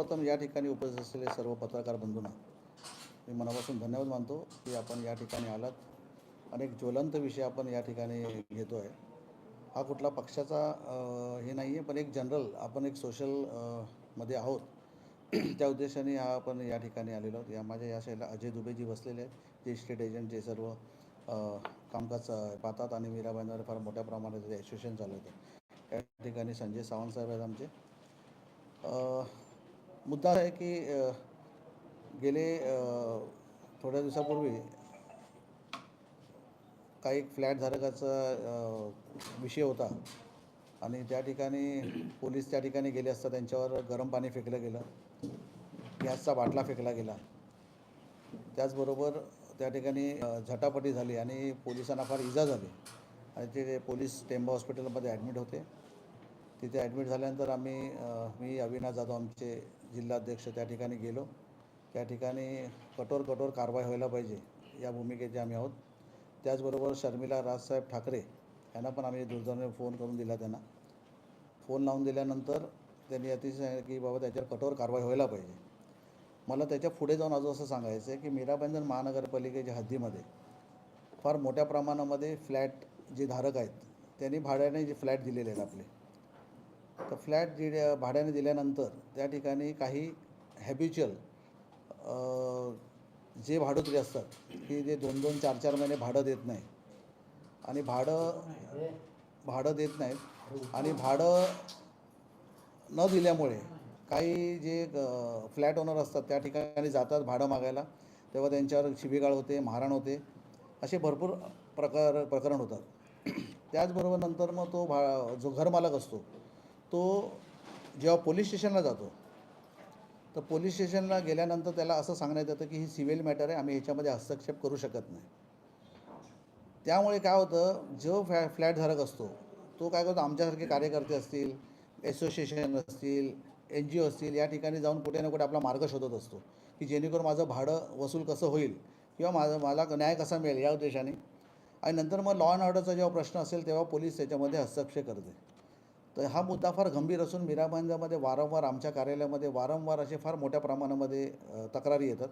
सर्वप्रथम या ठिकाणी उपस्थित असलेले सर्व पत्रकार बंधूंना मी मनापासून धन्यवाद मानतो की आपण या ठिकाणी आलात. अनेक ज्वलंत विषय आपण या ठिकाणी घेतो आहे हा कुठला पक्षाचा हे नाही आहे पण एक जनरल आपण एक सोशलमध्ये आहोत. त्या उद्देशाने हा आपण या ठिकाणी आलेलो आहोत. या माझ्या या साईडला अजय दुबेजी बसलेले आहेत. जे स्टेट एजंट जे सर्व कामकाज पाहतात आणि मीराबाईंवर फार मोठ्या प्रमाणात ॲसोसिएशन चालवतं या ठिकाणी संजय सावंत साहेब आहेत आमचे. मुद्दा आहे की गेले थोड्या दिवसापूर्वी काही फ्लॅटधारकाचा धारकाचा विषय होता आणि त्या ठिकाणी पोलीस त्या ठिकाणी गेले असता त्यांच्यावर गरम पाणी फेकलं गेलं गॅसचा बाटला फेकला गेला. त्याचबरोबर त्या ठिकाणी झटापटी झाली आणि पोलिसांना फार इजा झाली. आणि ते पोलीस टेंबा हॉस्पिटलमध्ये ॲडमिट होते. तिथे ॲडमिट झाल्यानंतर आम्ही मी अविनाश जाधव आमचे जिल्हाध्यक्ष त्या ठिकाणी गेलो. त्या ठिकाणी कठोर कठोर कारवाई व्हायला पाहिजे या भूमिकेचे आम्ही आहोत. त्याचबरोबर शर्मिला राजसाहेब ठाकरे यांना पण आम्ही दूरध्वनीवर फोन करून दिला त्यांना. फोन लावून दिल्यानंतर त्यांनी अतिशय की बाबा त्याच्यावर कठोर कारवाई व्हायला पाहिजे. मला त्याच्या पुढे जाऊन अजून असं सांगायचं आहे की मीराबंधन महानगरपालिकेच्या हद्दीमध्ये फार मोठ्या प्रमाणामध्ये फ्लॅट जे धारक आहेत त्यांनी भाड्याने जे फ्लॅट दिलेले आहेत आपले. तर फ्लॅट दिल्या भाड्याने दिल्यानंतर त्या ठिकाणी काही हॅबिच्युअल जे भाडोत्री असतात की जे दोन दोन चार चार महिने भाडं देत नाही. आणि भाडं भाडं देत नाहीत. आणि भाडं न दिल्यामुळे काही जे फ्लॅट ओनर असतात त्या ठिकाणी जातात भाडं मागायला. तेव्हा त्यांच्यावर शिबिगाळ होते मारहाण होते. असे भरपूर प्रकार प्रकरण होतात. त्याचबरोबर नंतर मग तो भा जो घरमालक असतो तो जेव्हा पोलीस स्टेशनला जातो तर पोलीस स्टेशनला गेल्यानंतर त्याला असं सांगण्यात येतं की ही सिव्हिल मॅटर आहे आम्ही ह्याच्यामध्ये हस्तक्षेप करू शकत नाही. त्यामुळे काय होतं जो फ्लॅ फ्लॅटधारक असतो तो काय करतो आमच्यासारखे कार्यकर्ते असतील असोसिएशन असतील एन जी ओ असतील या ठिकाणी जाऊन कुठे ना कुठे आपला मार्ग शोधत असतो की जेणेकरून माझं भाडं वसूल कसं होईल किंवा माझं मला न्याय कसा मिळेल या उद्देशाने. आणि नंतर मग लॉ अँड ऑर्डरचा जेव्हा प्रश्न असेल तेव्हा पोलीस त्याच्यामध्ये हस्तक्षेप करते. तर हा मुद्दा फार गंभीर असून मीराबांजामध्ये वारंवार आमच्या कार्यालयामध्ये वारंवार असे फार मोठ्या प्रमाणामध्ये तक्रारी येतात.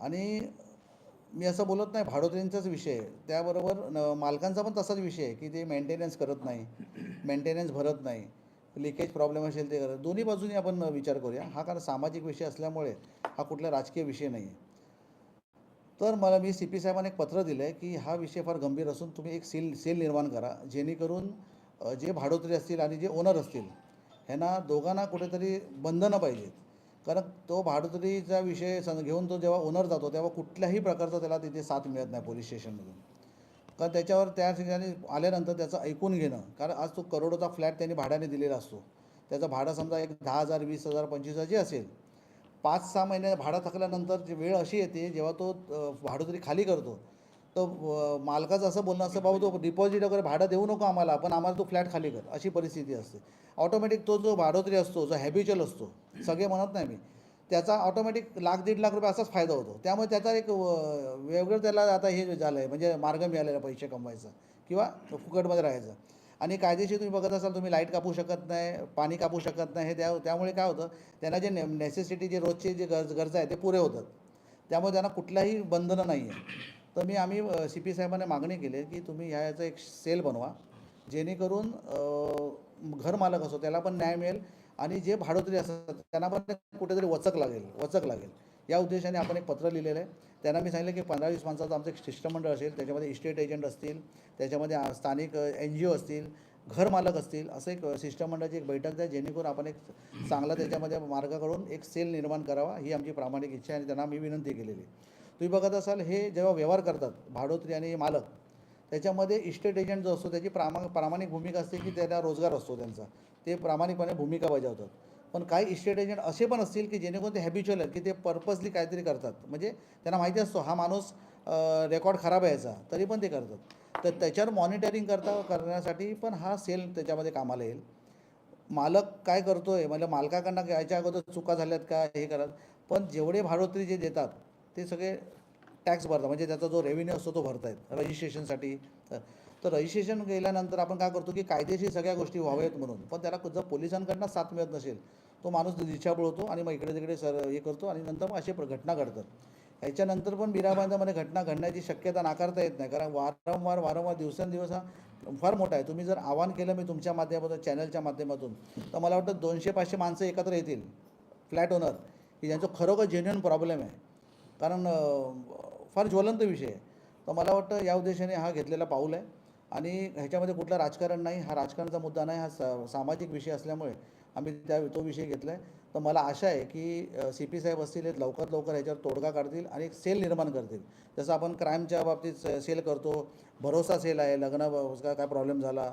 आणि मी असं बोलत नाही भाडोत्रींचाच विषय आहे. त्याबरोबर न मालकांचा पण तसाच विषय आहे की ते मेंटेनन्स करत नाही मेंटेनन्स भरत नाही लिकेज प्रॉब्लेम असेल ते करत दोन्ही बाजूनी आपण विचार करूया. हा कारण सामाजिक विषय असल्यामुळे हा कुठला राजकीय विषय नाही आहे. तर मला मी सी पी साहेबांना एक पत्र दिलं आहे की हा विषय फार गंभीर असून तुम्ही एक सील सेल निर्माण करा. जेणेकरून जे भाडोत्री असतील आणि जे ओनर असतील ह्यांना दोघांना कुठेतरी बंधनं पाहिजेत. कारण तो भाडोत्रीचा विषय सं घेऊन तो जेव्हा ओनर जातो तेव्हा कुठल्याही प्रकारचा त्याला तिथे साथ मिळत नाही पोलीस स्टेशनमधून. कारण त्याच्यावर त्या ठिकाणी आल्यानंतर त्याचं ऐकून घेणं कारण आज तो करोडोचा फ्लॅट त्यांनी भाड्याने दिलेला असतो. त्याचं भाडं समजा एक दहा हजार वीस हजार पंचवीस हजार जे असेल पाच सहा महिने भाडं थकल्यानंतर जी वेळ अशी येते जेव्हा तो भाडोत्री खाली करतो तर मालकाचं असं बोलणं असतं बाबा तो डिपॉझिट वगैरे भाडं देऊ नको आम्हाला पण आम्हाला तो फ्लॅट खाली कर. अशी परिस्थिती असते. ऑटोमॅटिक तो जो भाडोत्री असतो जो हॅबिच्युअल असतो सगळे म्हणत नाही मी त्याचा ऑटोमॅटिक लाख दीड लाख रुपये असाच फायदा होतो. त्यामुळे त्याचा एक वेगळं त्याला आता हे झालं आहे म्हणजे मार्ग मिळालेला पैसे कमवायचा किंवा फुकटमध्ये राहायचं. आणि कायदेशीर तुम्ही बघत असाल तुम्ही लाइट कापू शकत नाही पाणी कापू शकत नाही हे त्या त्यामुळे काय होतं त्यांना जे ने नेसेसिटी जे रोजचे जे गरज गरजा आहे ते पुरे होतात. त्यामुळे त्यांना कुठल्याही बंधनं नाही आहे तर मी आम्ही सी पी साहेबांना मागणी केली आहे की तुम्ही ह्या याचा एक सेल बनवा. जेणेकरून घरमालक असो त्याला पण न्याय मिळेल आणि जे भाडोत्री असतात त्यांना पण कुठेतरी वचक लागेल वचक लागेल. या उद्देशाने आपण एक पत्र लिहिलेलं आहे. त्यांना मी सांगितलं की पंधरा वीस माणसाचं आमचं एक शिष्टमंडळ असेल त्याच्यामध्ये इस्टेट एजंट असतील त्याच्यामध्ये स्थानिक एन जी ओ असतील घरमालक असतील असं एक शिष्टमंडळाची एक बैठक द्या जेणेकरून आपण एक चांगला त्याच्यामध्ये मार्गाकडून एक सेल निर्माण करावा ही आमची प्रामाणिक इच्छा आहे आणि त्यांना मी विनंती केलेली आहे. तुम्ही बघत असाल हे जेव्हा व्यवहार करतात भाडोत्री आणि मालक त्याच्यामध्ये इस्टेट एजंट जो असतो त्याची प्रामा प्रामाणिक भूमिका असते की त्याला रोजगार असतो त्यांचा. ते प्रामाणिकपणे भूमिका बजावतात. पण काही इस्टेट एजंट असे पण असतील की जेणेकरून ते हॅबिच्युअल आहेत की ते पर्पजली काहीतरी करतात. म्हणजे त्यांना माहिती असतो हा माणूस रेकॉर्ड खराब यायचा तरी पण ते करतात. तर त्याच्यावर मॉनिटरिंग करता करण्यासाठी पण हा सेल त्याच्यामध्ये कामाला येईल. मालक काय करतो आहे म्हणजे मालकाकडनं याच्या अगोदर चुका झाल्यात का? हे करत. पण जेवढे भाडोत्री जे देतात ते सगळे टॅक्स भरतात. म्हणजे त्याचा जो रेव्हेन्यू असतो तो भरतायत रजिस्ट्रेशनसाठी तर तर रजिस्ट्रेशन गेल्यानंतर आपण काय करतो की कायदेशीर सगळ्या गोष्टी व्हाव्यात म्हणून. पण त्याला जर पोलिसांकडनं साथ मिळत नसेल तो माणूस दिशा होतो आणि मग इकडे तिकडे सर हे करतो आणि नंतर मग असे प्र- घटना घडतात. ह्याच्यानंतर पण बिराबांधामध्ये घटना घडण्याची शक्यता नाकारता येत नाही. कारण वारंवार वारंवार दिवसेंदिवस हा फार मोठा आहे. तुम्ही जर आवाहन केलं मी तुमच्या माध्यमातून चॅनलच्या माध्यमातून तर मला वाटतं दोनशे पाचशे माणसं एकत्र येतील. Flat owner. की ज्यांचं खरोखर जेन्युन प्रॉब्लेम आहे. कारण फार ज्वलंत विषय आहे. तर मला वाटतं या उद्देशाने हा घेतलेला पाऊल आहे. आणि ह्याच्यामध्ये कुठलं राजकारण नाही हा राजकारणाचा मुद्दा नाही हा सा सामाजिक विषय असल्यामुळे आम्ही त्या तो विषय घेतला आहे तर मला आशा आहे की सी पी साहेब असतील हे लवकरात लवकर ह्याच्यावर तोडगा काढतील आणि एक सेल निर्माण करतील. जसं आपण क्राईमच्या बाबतीत सेल करतो भरोसा सेल आहे लग्न काय प्रॉब्लेम झाला